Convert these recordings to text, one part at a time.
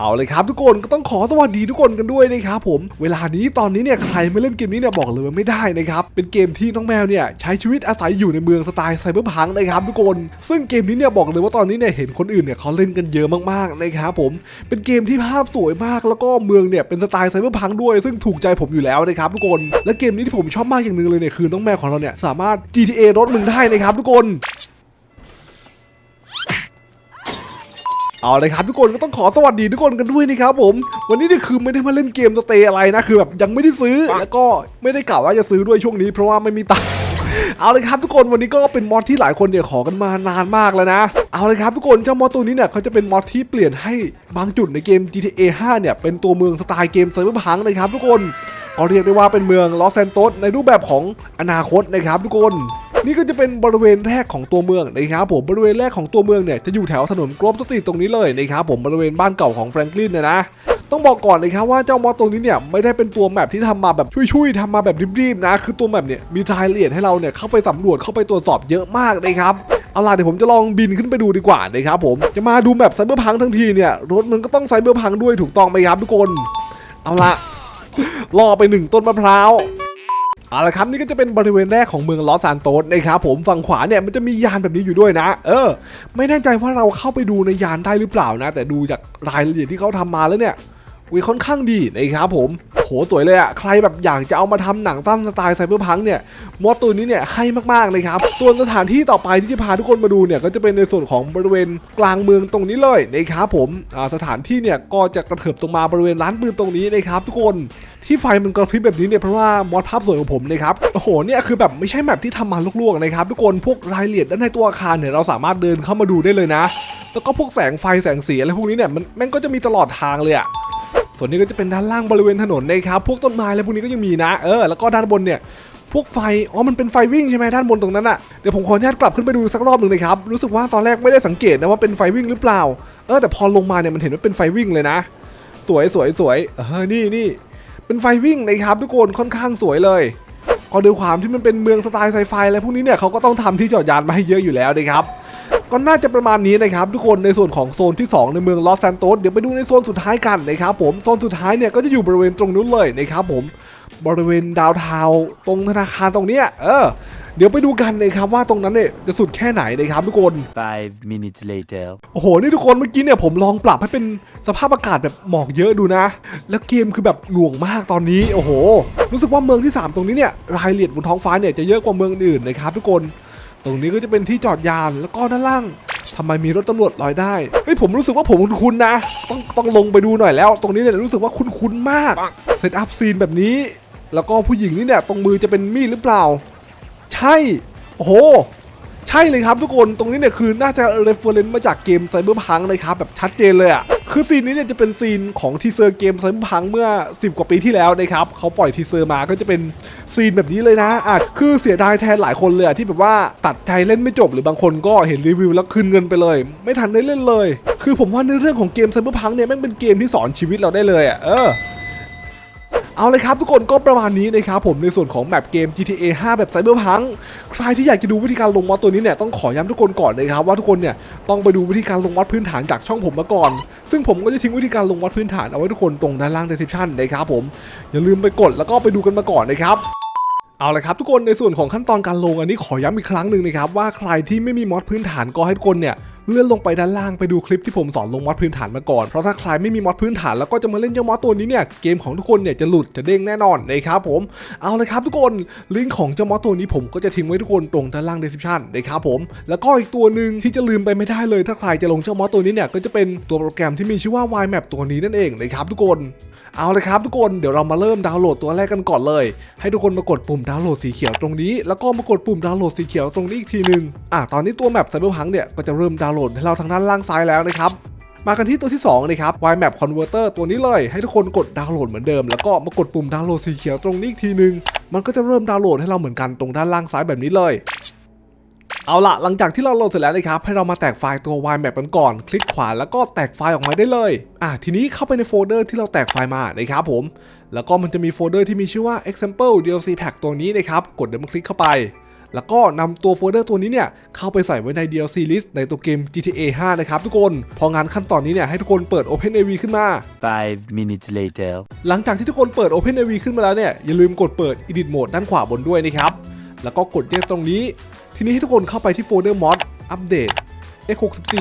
เอาเลยครับทุกคนก็ต้องขอสวัสดีทุกคนกันด้วยนะครับผมเวลานี้ตอนนี้เนี่ยใครไม่เล่นเกมนี้เนี่ยบอกเลยว่าไม่ได้นะครับเป็นเกมที่น้องแมวเนี่ยใช้ชีวิตอาศัยอยู่ในเมืองสไตล์ไซเบอร์พังนะครับทุกคนซึ่งเกมนี้เนี่ยบอกเลยว่าตอนนี้เนี่ยเห็นคนอื่นเนี่ยเขาเล่นกันเยอะมากๆนะครับผมเป็นเกมที่ภาพสวยมากแล้วก็เมืองเนี่ยเป็นสไตล์ไซเบอร์พังด้วย ซึ่งถูกใจผมอยู่แล้วนะครับทุกคนและเกมนี้ที่ผมชอบมากอย่างหนึ่งเลยเนี่ยคือน้องแมวของเราเนี่ยสามารถ GTA รถมึงได้นะครับทุกคน เอาเลยครับทุกคนก็ต้องขอสวัสดีทุกคนกันด้วยนะครับผม วันนี้เนี่ยคือไม่ได้มาเล่นเกมสเตย์อะไรนะคือแบบยังไม่ได้ซื้อแล้วก็ไม่ได้กล่าวว่าจะซื้อด้วยช่วงนี้ เพราะว่าไม่มีตังค์เอาเลยครับทุกคนวันนี้ก็เป็นมอดที่หลายคนเนี่ยขอกันมานานมากแล้วนะ เอาเลยครับทุกคนเจ้ามอดตัวนี้เนี่ยเขาจะเป็นมอดที่เปลี่ยนให้บางจุดในเกม GTA 5 เนี่ยเป็นตัวเมืองสไตล์เกมไซเบอร์พังเลยครับทุกคนก็เรียกได้ว่าเป็นเมืองลอสแซนโตสในรูปแบบของอนาคตนะครับทุกคน นี่ก็จะเป็นบริเวณแรกของตัวเมืองนะครับผมบริเวณแรกของตัวเมืองเนี่ยจะอยู่แถวถนนกรอบสตรีทตรงนี้เลยนะครับผมบริเวณบ้านเก่าของแฟรงคลินเนี่ยนะต้องบอกก่อนนะครับว่าเจ้ามอสตรงนี้เนี่ยไม่ได้เป็นตัวแมปที่ทำมาแบบช่วยๆทำมาแบบรีบๆนะ คือตัวแมปเนี่ยมีรายละเอียดให้เราเนี่ยเข้าไปสำรวจเข้าไปตรวจสอบเยอะมากนะครับเอาล่ะเดี๋ยวผมจะลองบินขึ้นไปดูดีกว่านะครับผมจะมาดูแมปไซเบอร์พังทั้งทีเนี่ยรถมันก็ต้องไซเบอร์พังด้วยถูกต้องไหมครับทุกคน เอาล่ะล่อไปหนึ่งต้นมะพร้าว เอาละครับนี่ก็จะเป็นบริเวณแรกของเมืองลอสซานโตสนะครับผมฝั่งขวาเนี่ยมันจะมียานแบบนี้อยู่ด้วยนะ เออ ไม่แน่ใจว่าเราเข้าไปดูในยานได้หรือเปล่านะ แต่ดูจากรายละเอียดที่เขาทำมาแล้วเนี่ย วิค่อนข้างดีนะครับผมโหสวยเลยอะใครแบบอยากจะเอามาทำหนังตั้มสไตล์ไซเบอร์พังเนี่ยมอดตัวนี้เนี่ยให้มากๆเลยครับ ส่วนสถานที่ต่อไปที่จะพาทุกคนมาดูเนี่ยก็จะเป็นในส่วนของบริเวณกลางเมืองตรงนี้เลยนะครับผมอ่าสถานที่เนี่ยก็จะกระเถิบตรงมาบริเวณร้านปืนตรงนี้นะครับทุกคนที่ไฟมันกระพริบแบบนี้เนี่ยเพราะว่ามอดภาพสวยของผมนะครับโอ้โหเนี่ยคือแบบไม่ใช่แมปที่ทำมาลวกๆนะครับทุกคนพวกรายละเอียดด้านในตัวอาคารเนี่ยเราสามารถเดินเข้ามาดูได้เลยนะ แล้วก็พวกแสงไฟแสงสีอะไรพวกนี้เนี่ยมันแม่งก็จะมีตลอดทางเลยอะ ส่วนนี้ก็จะเป็นด้านล่างบริเวณถนนนะครับพวกต้นไม้อะไรพวกนี้ก็ยังมีนะเออแล้วก็ด้านบนเนี่ยพวกไฟ อ๋อ มันเป็นไฟวิ่งใช่ไหมด้านบนตรงนั้นอะเดี๋ยวผมขออนุญาตกลับขึ้นไปดูสักรอบหนึ่งนะครับ รู้สึกว่าตอนแรกไม่ได้สังเกตนะว่าเป็นไฟวิ่งหรือเปล่า เออ แต่พอลงมาเนี่ยมันเห็นว่าเป็นไฟวิ่งเลยนะ สวยสวยสวยเออ นี่นี่ เป็นไฟวิ่งนะครับทุกคนค่อนข้างสวยเลย ก็ด้วยความที่มันเป็นเมืองสไตล์ไซไฟอะไรพวกนี้เนี่ยเขาก็ต้องทำที่จอดยานมาให้เยอะอยู่แล้วนะครับ ก็น่าจะประมาณนี้นะครับทุกคนในส่วนของโซนที่ 2 ในเมืองลอสแซนโตสเดี๋ยวไปดูในโซนสุดท้ายกันนะครับผมโซนสุดท้ายเนี่ยก็จะอยู่บริเวณตรงนู้นเลยนะครับผมบริเวณดาวเทาวน์ตรงธนาคารตรงเนี้ยเออเดี๋ยวไปดูกันนะครับว่าตรงนั้นเนี่ยจะสุดแค่ไหนนะครับทุกคน Five minutes later. โอ้โห นี่ทุกคนเมื่อกี้เนี่ยผมลองปรับให้เป็นสภาพอากาศแบบหมอกเยอะดูนะ แล้วเกมคือแบบหน่วงมากตอนนี้ โอ้โห รู้สึกว่าเมืองที่ 3 ตรงนี้เนี่ยรายละเอียดบนท้องฟ้าเนี่ยจะเยอะกว่าเมืองอื่นนะครับทุกคน ตรงนี้ก็จะเป็นที่จอดยานแล้วก็ด้านล่างทำไมมีรถตำรวจลอยได้เฮ้ยผมรู้สึกว่าผมคุ้นๆนะ ต้องต้องลงไปดูหน่อยแล้ว ตรงนี้เนี่ยรู้สึกว่าคุ้นๆมากเซตอัพซีนแบบนี้ แล้วก็ผู้หญิงนี่เนี่ยตรงมือจะเป็นมีดหรือเปล่า ใช่โอ้โหใช่เลยครับทุกคนตรงนี้เนี่ยคือน่าจะเรฟเฟอร์เรนซ์มาจากเกมไซเบอร์พังเลยครับแบบชัดเจนเลยอะ่ะ คือซีนนี้เนี่ยจะเป็นซีนของทีเซอร์เกมไซม์พังเมื่อ 10 กว่าปีที่แล้วนะครับเขาปล่อยทีเซอร์มาก็จะเป็นซีนแบบนี้เลยนะอะคือเสียดายแทนหลายคนเลยที่แบบว่าตัดใจเล่นไม่จบหรือบางคนก็เห็นรีวิวแล้วคืนเงินไปเลย ไม่ทันได้เล่นเลย คือผมว่าในเรื่องของเกมไซม์พังเนี่ยแม่งเป็นเกมที่สอนชีวิตเราได้เลยอะ่ะเออ เอาเลยครับทุกคนก็ประมาณนี้นะครับผมในส่วนของแมปเกม GTA 5 แบบไซเบอร์พังใครที่อยากจะดูวิธีการลงมอดตัวนี้เนี่ยต้องขอย้ำทุกคนก่อนเลยครับว่าทุกคนเนี่ยต้องไปดูวิธีการลงมอดพื้นฐานจากช่องผมมาก่อน ซึ่งผมก็จะทิ้งวิธีการลงมอดพื้นฐานเอาไว้ทุกคนตรงด้านล่าง description นะครับผมอย่าลืมไปกดแล้วก็ไปดูกันมาก่อนนะครับเอาละครับทุกคนในส่วนของขั้นตอนการลงอันนี้ขอย้ำอีกครั้งหนึ่งนะครับว่าใครที่ไม่มีมอดพื้นฐานก็ให้ทุกคนเนี่ย เลื่อนลงไปด้านล่างไปดูคลิปที่ผมสอนลงมอดพื้นฐานมาก่อน เพราะถ้าใครไม่มีมอดพื้นฐานแล้วก็จะมาเล่นเจ้ามอดตัวนี้เนี่ย เกมของทุกคนเนี่ยจะหลุดจะเด้งแน่นอนนะครับผม เอาเลยครับทุกคน ลิงก์ของเจ้ามอดตัวนี้ผมก็จะทิ้งไว้ทุกคนตรงด้านล่าง description นะครับผม แล้วก็อีกตัวหนึ่งที่จะลืมไปไม่ได้เลย ถ้าใครจะลงเจ้ามอดตัวนี้เนี่ยก็จะเป็นตัวโปรแกรมที่มีชื่อว่า YMap ตัวนี้นั่นเองนะครับทุกคน เอาเลยครับทุกคน เดี๋ยวเรามาเริ่มดาวน์โหลดตัวแรกกันก่อนเลย ให้ทุกคนมากดปุ่มดาวน์โหลดสีเขียวตรงนี้ แล้วก็มากดปุ่มดาวน์โหลดสีเขียวตรงนี้อีกทีนึงอะตอนนี้ตัวแมปไซเบอร์พังเนี่ยก็จะเริ่มดาวน์โหลดให้เราทางด้านล่างซ้ายแล้วนะครับมากันที่ตัวที่2นะครับ YMap Converter ตัวนี้เลย ให้ทุกคนกดดาวน์โหลดเหมือนเดิม แล้วก็มากดปุ่มดาวน์โหลดสีเขียวตรงนี้อีกทีนึง มันก็จะเริ่มดาวน์โหลดให้เราเหมือนกันตรงด้านล่างซ้ายแบบนี้เลย เอาละหลังจากที่เราโหลดเสร็จแล้วนะครับ ให้เรามาแตกไฟล์ตัว YMap กันก่อน คลิกขวาแล้วก็แตกไฟล์ออกมาได้เลย อะทีนี้เข้าไปในโฟลเดอร์ที่เราแตกไฟล์มานะครับผม แล้วก็มันจะมีโฟลเดอร์ที่มีชื่อว่า example DLC pack ตัวนี้นะครับ กดดับเบิลคลิกเข้าไป แล้วก็นำตัวโฟลเดอร์ตัวนี้เนี่ยเข้าไปใส่ไว้ใน DLC list ในตัวเกม GTA 5 นะครับทุกคน พองานขั้นตอนนี้เนี่ยให้ทุกคนเปิด OpenAV ขึ้นมา Five minutes later. หลังจากที่ทุกคนเปิด OpenAV ขึ้นมาแล้วเนี่ยอย่าลืมกดเปิด Edit Mode ด้านขวาบนด้วยนะครับ แล้วก็กด Yes ตรงนี้ ทีนี้ให้ทุกคนเข้าไปที่โฟลเดอร์ Mod Update X64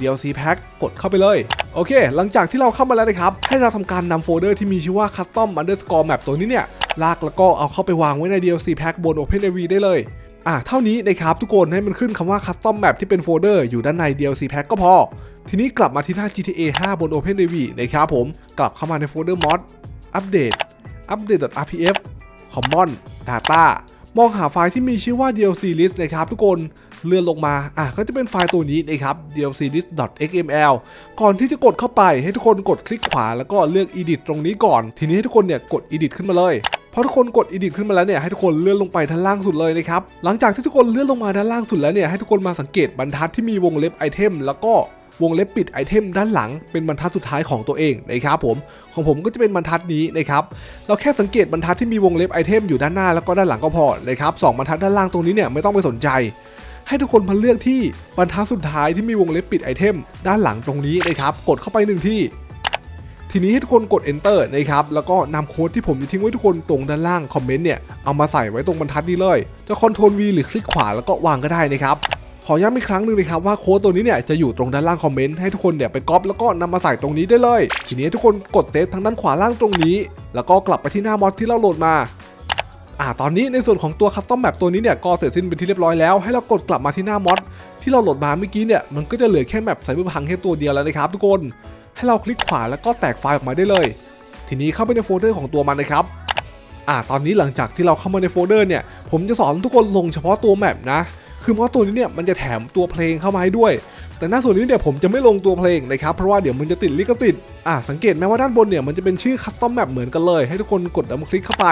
DLC Pack กดเข้าไปเลย โอเค หลังจากที่เราเข้ามาแล้วนะครับ ให้เราทำการนำโฟลเดอร์ที่มีชื่อว่า Custom Underscore Map ตัวนี้เนี่ย ลากแล้วก็เอาเข้าไปวางไว้ใน DLC Pack บน OpenAV ได้เลยอะเท่านี้นะครับทุกคนให้มันขึ้นคำว่า Custom Map ที่เป็นโฟลเดอร์อยู่ด้านใน DLC Pack ก็พอ ทีนี้กลับมาที่หน้า GTA 5 บน OpenAV นะครับผมกลับเข้ามาในโฟลเดอร์ Mod Update update.rpf common data มองหาไฟล์ที่มีชื่อว่า DLC list นะครับทุกคนเลื่อนลงมา อะ ก็จะเป็นไฟล์ตัวนี้นะครับ DLC list.xml ก่อนที่จะกดเข้าไปให้ทุกคนกดคลิกขวาแล้วก็เลือก edit ตรงนี้ก่อน ทีนี้ให้ทุกคนเนี่ยกด edit ขึ้นมาเลย พอทุกคนกด edit ขึ้นมาแล้วเนี่ยให้ทุกคนเลื่อนลงไปด้านล่างสุดเลยนะครับหลังจากที่ทุกคนเลื่อนลงมาด้านล่างสุดแล้วเนี่ยให้ทุกคนมาสังเกตบรรทัดที่มีวงเล็บไอเทมแล้วก็วงเล็บปิดไอเทมด้านหลังเป็นบรรทัดสุดท้ายของตัวเองนะครับผมของผมก็จะเป็นบรรทัดนี้นะครับเราแค่สังเกตบรรทัดที่มีวงเล็บไอเทมอยู่ด้านหน้าแล้วก็ด้านหลังก็พอนะครับสองบรรทัดด้านล่างตรงนี้เนี่ยไม่ต้องไปสนใจ ให้ทุกคนมาเลือกที่บรรทัดสุดท้ายที่มีวงเล็บปิดไอเทมด้านหลังตรงนี้นะครับกดเข้าไปหนึ่งที่ ทีนี้ให้ทุกคนกด enter นะครับ แล้วก็นำโค้ดที่ผมทิ้งไว้ทุกคนตรงด้านล่างคอมเมนต์เนี่ย เอามาใส่ไว้ตรงบรรทัดนี้เลย จะ Ctrl V หรือคลิกขวาแล้วก็วางก็ได้นะครับ ขอย้ำอีกครั้งหนึ่งนะครับว่าโค้ดตัวนี้เนี่ยจะอยู่ตรงด้านล่างคอมเมนต์ให้ทุกคนเนี่ยไปก๊อปแล้วก็นำมาใส่ตรงนี้ได้เลย ทีนี้ทุกคนกดเซฟทางด้านขวาล่างตรงนี้ แล้วก็กลับไปที่หน้ามอดที่เราโหลดมาอ่าตอนนี้ในส่วนของตัวคัสตอมแบบตัวนี้เนี่ยก็เสร็จสิ้นเป็นที่เรียบร้อยแล้ว ให้เรากดกลับมาที่หน้ามอดที่เราโหลดมาเมื่อกี้เนี่ยมันก็จะเหลือแค่แมปไซเบอร์พังแค่ตัวเดียวแล้วนะครับทุกคน ให้เราคลิกขวาแล้วก็แตกไฟล์ออกมาได้เลย ทีนี้เข้าไปในโฟลเดอร์ของตัวมันนะครับอ่าตอนนี้หลังจากที่เราเข้ามาในโฟลเดอร์เนี่ย ผมจะสอนทุกคนลงเฉพาะตัวแมปนะ คือมอดตัวนี้เนี่ยมันจะแถมตัวเพลงเข้ามาให้ด้วย แต่หน้าส่วนนี้เนี่ยผมจะไม่ลงตัวเพลงนะครับ เพราะว่าเดี๋ยวมันจะติดลิขสิทธิ์ อ่าสังเกตไหมว่าด้านบนเนี่ยมันจะเป็นชื่อคัสตอมแมปเหมือนกันเลย ให้ทุกคนกดดับคลิกเข้าไป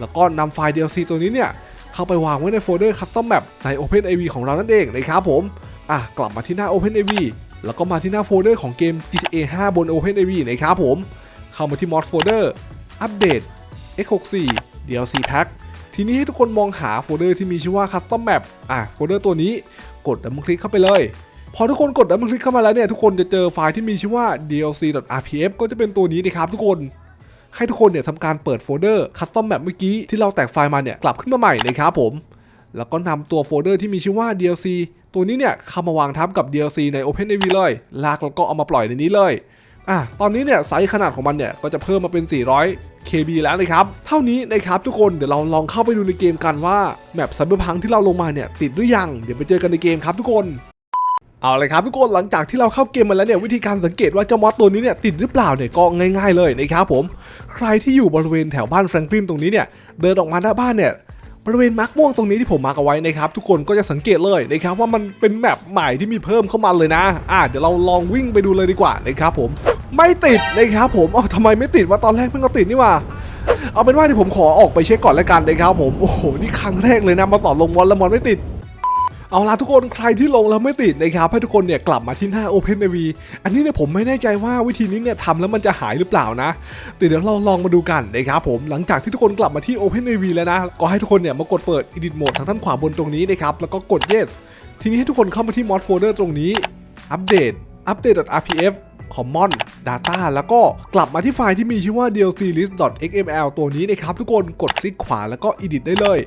แล้วก็นำไฟล์ DLC ตัวนี้เนี่ยเข้าไปวางไว้ในโฟลเดอร์ Custom Map ใน OpenAV ของเรานั่นเองนะครับผม อะกลับมาที่หน้า OpenAV แล้วก็มาที่หน้าโฟลเดอร์ของเกม GTA 5 บน OpenAV นะครับผม เข้ามาที่ Mod Folder Update X64 DLC Pack ทีนี้ให้ทุกคนมองหาโฟลเดอร์ที่มีชื่อว่า Custom Map อะโฟลเดอร์ตัวนี้กดดับเบิลคลิกเข้าไปเลย พอทุกคนกดดับเบิลคลิกเข้ามาแล้วเนี่ย ทุกคนจะเจอไฟล์ที่มีชื่อว่า dlc.rpf ก็จะเป็นตัวนี้นะครับทุกคนให้ทุกคนเนี่ยทำการเปิดโฟลเดอร์คัสตอมแบบเมื่อกี้ที่เราแตกไฟล์มาเนี่ยกลับขึ้นมาใหม่นะครับผม แล้วก็นำตัวโฟลเดอร์ที่มีชื่อว่า DLC ตัวนี้เนี่ยเข้ามาวางทับกับ DLC ใน OpenAV เลย ลากแล้วก็เอามาปล่อยในนี้เลยอะตอนนี้เนี่ยไซส์ขนาดของมันเนี่ยก็จะเพิ่มมาเป็น 400 KB แล้วนะครับ เท่านี้นะครับทุกคนเดี๋ยวเราลองเข้าไปดูในเกมกันว่าแมปไซเบอร์พังที่เราลงมาเนี่ยติดหรือยัง เดี๋ยวไปเจอกันในเกมครับทุกคนเอาเลยครับทุกคนหลังจากที่เราเข้าเกมมาแล้วเนี่ยวิธีการสังเกตว่าเจ้ามอสตัวนี้เนี่ยติดหรือเปล่าเนี่ยก็ง่าย ๆเลยนะครับผม ใครที่อยู่บริเวณแถวบ้านแฟรงคลินตรงนี้เนี่ยเดินออกมาหน้าบ้านเนี่ย บริเวณมาร์กม่วงตรงนี้ที่ผมมาร์กเอาไว้นะครับทุกคนก็จะสังเกตเลยนะครับว่ามันเป็นแมปใหม่ที่มีเพิ่มเข้ามาเลยนะอ่าเดี๋ยวเราลองวิ่งไปดูเลยดีกว่านะครับผมไม่ติดนะครับผมอ้าทำไมไม่ติดว่าตอนแรกเพิ่งติดนี่ว่าเอาเป็นว่าที่ผมขอออกไปเช็คก่อนแล้วกันนะครับผมโอ้โหนี่ครั้งแรกเลยนะมาสอนลงมอนแล้วมอนไม่ติด เอาล่ะทุกคนใครที่ลงแล้วไม่ติดนะครับให้ทุกคนเนี่ยกลับมาที่หน้า OpenAV อันนี้เนี่ยผมไม่แน่ใจว่าวิธีนี้เนี่ยทำแล้วมันจะหายหรือเปล่านะแต่เดี๋ยวเราลองมาดูกันนะครับผมหลังจากที่ทุกคนกลับมาที่ OpenAV แล้วนะ ก็ให้ทุกคนเนี่ยมากดเปิด Edit Mode ทางด้านขวาบนตรงนี้นะครับแล้วก็กด Yes ทีนี้ให้ทุกคนเข้ามาที่ Mod Folder ตรงนี้ Update update.rpf common data แล้วก็กลับมาที่ไฟล์ที่มีชื่อว่า dlc list.xml ตัวนี้นะครับทุกคนกดคลิกขวาแล้วก็ edit ได้เลย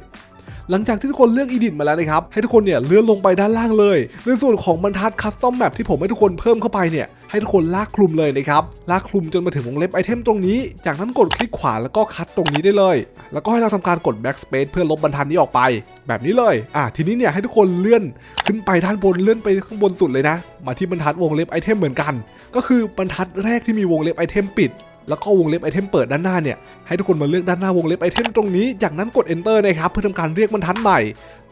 หลังจากที่ทุกคนเลือก Edit มาแล้วนะครับให้ทุกคนเนี่ยเลื่อนลงไปด้านล่างเลย ในส่วนของบรรทัด Custom Map ที่ผมให้ทุกคนเพิ่มเข้าไปเนี่ยให้ทุกคนลากคลุมเลยนะครับลากคลุมจนมาถึงวงเล็บไอเทมตรงนี้ จากนั้นกดคลิกขวาแล้วก็คัดตรงนี้ได้เลย แล้วก็ให้เราทำการกด Backspace เพื่อลบบรรทัดนี้ออกไป แบบนี้เลย อะทีนี้เนี่ยให้ทุกคนเลื่อนขึ้นไปด้านบนเลื่อนไปข้างบนสุดเลยนะ มาที่บรรทัดวงเล็บไอเทมเหมือนกัน ก็คือบรรทัดแรกที่มีวงเล็บไอเทมปิด แล้วก็วงเล็บไอเทมเปิดด้านหน้าเนี่ยให้ทุกคนมาเลือกด้านหน้าวงเล็บไอเทมตรงนี้ จากนั้นกด enter นะครับเพื่อทำการเรียกบรรทัดใหม่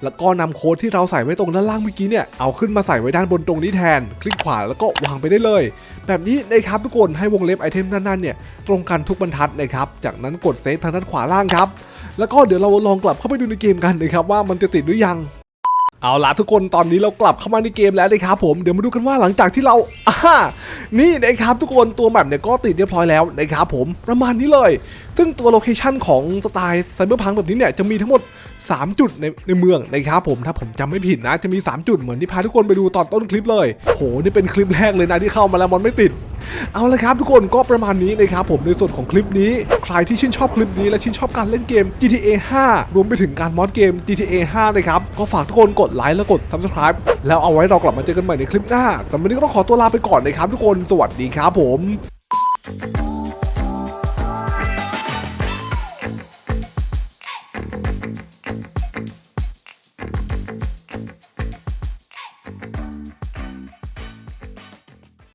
แล้วก็นำโค้ดที่เราใส่ไว้ตรงด้านล่างเมื่อกี้เนี่ยเอาขึ้นมาใส่ไว้ด้านบนตรงนี้แทน คลิกขวาแล้วก็วางไปได้เลย แบบนี้นะครับทุกคนให้วงเล็บไอเทมด้านหน้าเนี่ยตรงกันทุกบรรทัดนะครับจากนั้นกดเซฟทางด้านขวาล่างครับแล้วก็เดี๋ยวเราลองกลับเข้าไปดูในเกมกันนะครับว่ามันจะติดหรือยัง เอาล่ะทุกคนตอนนี้เรากลับเข้ามาในเกมแล้วนะครับผมเดี๋ยวมาดูกันว่าหลังจากที่เราอ่านี่นะครับทุกคนตัวแมปเนี่ยก็ติดเรียบร้อยแล้วนะครับผมประมาณนี้เลย ซึ่งตัวโลเคชันของสไตล์ไซเบอร์พังแบบนี้เนี่ยจะมีทั้งหมด 3 จุดในในเมืองนะครับผมถ้าผมจำไม่ผิดนะจะมี 3 จุดเหมือนที่พาทุกคนไปดูตอนต้นคลิปเลยโหนี่เป็นคลิปแรกเลยนะที่เข้ามาแล้วมันไม่ติด เอาละครับทุกคนก็ประมาณนี้นะครับผมในส่วนของคลิปนี้ ใครที่ชื่นชอบคลิปนี้และชื่นชอบการเล่นเกม GTA 5 รวมไปถึงการมอดเกม GTA 5 นะครับ ก็ฝากทุกคนกดไลค์และกด subscribe แล้วเอาไว้เรากลับมาเจอกันใหม่ในคลิปหน้า แต่วันนี้ก็ต้องขอตัวลาไปก่อนนะครับทุกคน สวัสดีครับผม